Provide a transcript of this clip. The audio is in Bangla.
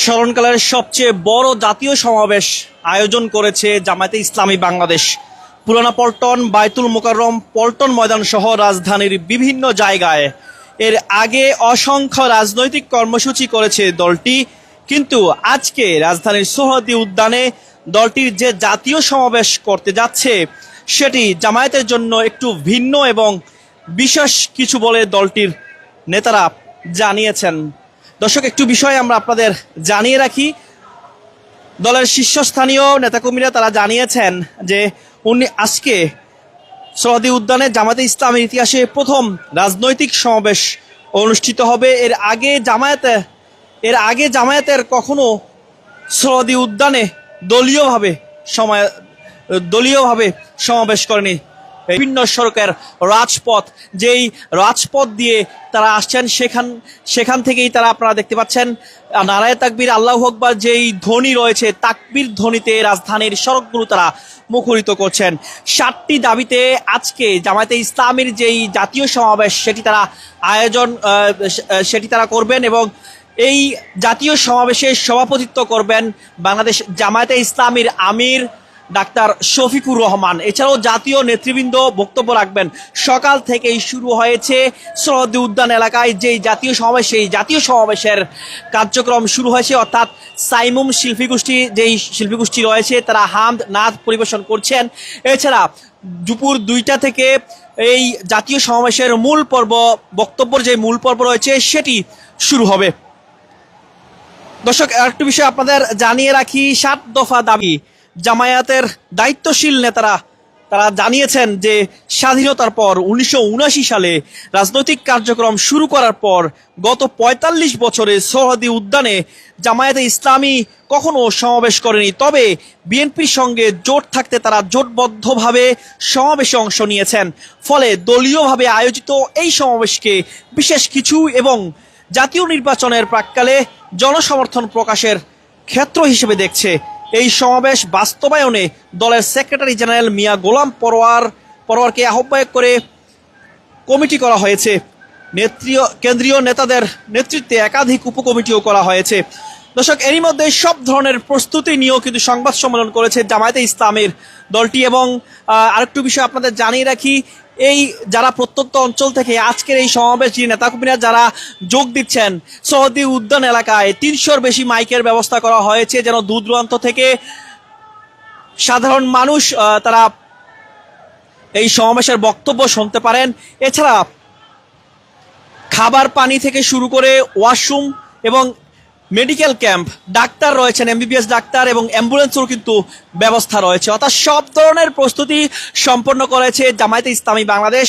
স্মরণকালের সবচেয়ে বড় জাতীয় সমাবেশ আয়োজন করেছে জামায়াতে ইসলামী বাংলাদেশ। পুরানা পল্টন, বাইতুল মোকাররম, পল্টন ময়দান সহ রাজধানীর বিভিন্ন জায়গায়। এর আগে অসংখ্য রাজনৈতিক কর্মসূচি করেছে দলটি, কিন্তু আজকে রাজধানীর সোহরাদি উদ্যানে দলটির যে জাতীয় সমাবেশ করতে যাচ্ছে, সেটি জামায়াতের জন্য একটু ভিন্ন এবং বিশেষ কিছু বলে দলটির নেতারা জানিয়েছেন। দর্শক, একটু বিষয় আমরা আপনাদের জানিয়ে রাখি। দলের শীর্ষস্থানীয় নেতাকর্মীরা তারা জানিয়েছেন যে উনি আজকে সৌদি উদ্যানে জামায়াতে ইসলামের ইতিহাসে প্রথম রাজনৈতিক সমাবেশ অনুষ্ঠিত হবে। এর আগে জামায়াতে, এর আগে জামায়াতের কখনো সৌদি উদ্যানে দলীয়ভাবে সময় দলীয়ভাবে সমাবেশ করেনি। বিভিন্ন সড়কের রাজপথ, যেই রাজপথ দিয়ে তারা আসছেন, সেখান সেখান থেকেই তারা আপনারা দেখতে পাচ্ছেন, নারায় তাকবির, আল্লাহ আকবার যেই ধ্বনি রয়েছে, তাকবির ধ্বনিতে রাজধানীর সড়কগুলো তারা মুখরিত করছেন। সাতটি দাবিতে আজকে জামায়াতে ইসলামের যেই জাতীয় সমাবেশ, সেটি তারা আয়োজন সেটি তারা করবেন এবং এই জাতীয় সমাবেশে সভাপতিত্ব করবেন বাংলাদেশ জামায়াতে ইসলামীর আমির ডাক্তার শফিকুর রহমান। এছাড়াও জাতীয় নেতৃবৃন্দ বক্তব্য রাখবেন। সকাল থেকেই শুরু হয়েছে সরহদি উদ্যান এলাকায় যেই জাতীয় সমাবেশ, সেই জাতীয় সমাবেশের কার্যক্রম শুরু হয়েছে। অর্থাৎ সাইমুম শিল্পী গোষ্ঠী যেই শিল্পী গোষ্ঠী রয়েছে, তারা হামদ নাচ পরিবেশন করছেন। এছাড়া দুপুর দুইটা থেকে এই জাতীয় সমাবেশের মূল পর্ব, বক্তব্যের যে মূল পর্ব রয়েছে, সেটি শুরু হবে। দর্শক, আরেকটু বিষয় আপনাদের জানিয়ে রাখি, সাত দফা দাবি। জামায়াতের দায়িত্বশীল নেতারা, তারা জানিয়েছেন যে স্বাধীনতার পর উনিশশো সালে রাজনৈতিক কার্যক্রম শুরু করার পর গত ৪৫ বছরে সহদি উদ্যানে জামায়াতে ইসলামী কখনো সমাবেশ করেনি। তবে বিএনপির সঙ্গে জোট থাকতে তারা জোটবদ্ধভাবে সমাবেশে অংশ নিয়েছেন। ফলে দলীয়ভাবে আয়োজিত এই সমাবেশকে বিশেষ কিছু এবং জাতীয় নির্বাচনের প্রাককালে জনসমর্থন প্রকাশের ক্ষেত্র হিসেবে দেখছে এই সমাবেশ বাস্তবায়নে দলের সেক্রেটারি জেনারেল মিয়া গোলাম পরোয়ার পরোয়ারকে আহ্বায়ক করে কমিটি করা হয়েছে। নেত্রীয় কেন্দ্রীয় নেতাদের নেতৃত্বে একাধিক উপকমিটিও করা হয়েছে। দর্শক, এরই মধ্যে সব ধরনের প্রস্তুতি নিয়েও কিন্তু সংবাদ সম্মেলন করেছে জামায়াতে ইসলামের দলটি এবং আরেকটু বিষয় আপনাদের জানিয়ে রাখি এই যারা প্রত্যন্ত অঞ্চল থেকে আজকের এই সমাবেশ নেতাকর্মীরা যারা যোগ দিচ্ছেন, সৌদি উদ্যান এলাকায় তিনশোর বেশি মাইকের ব্যবস্থা করা হয়েছে যেন দূর দূরান্ত থেকে সাধারণ মানুষ তারা এই সমাবেশের বক্তব্য শুনতে পারেন। এছাড়া খাবার পানি থেকে শুরু করে ওয়াশরুম এবং মেডিকেল ক্যাম্প, ডাক্তার রয়েছেন, এমবিবিএস ডাক্তার এবং অ্যাম্বুলেন্সেরও কিন্তু ব্যবস্থা রয়েছে। অর্থাৎ সব ধরনের প্রস্তুতি সম্পন্ন করেছে জামায়াতে ইসলামী বাংলাদেশ।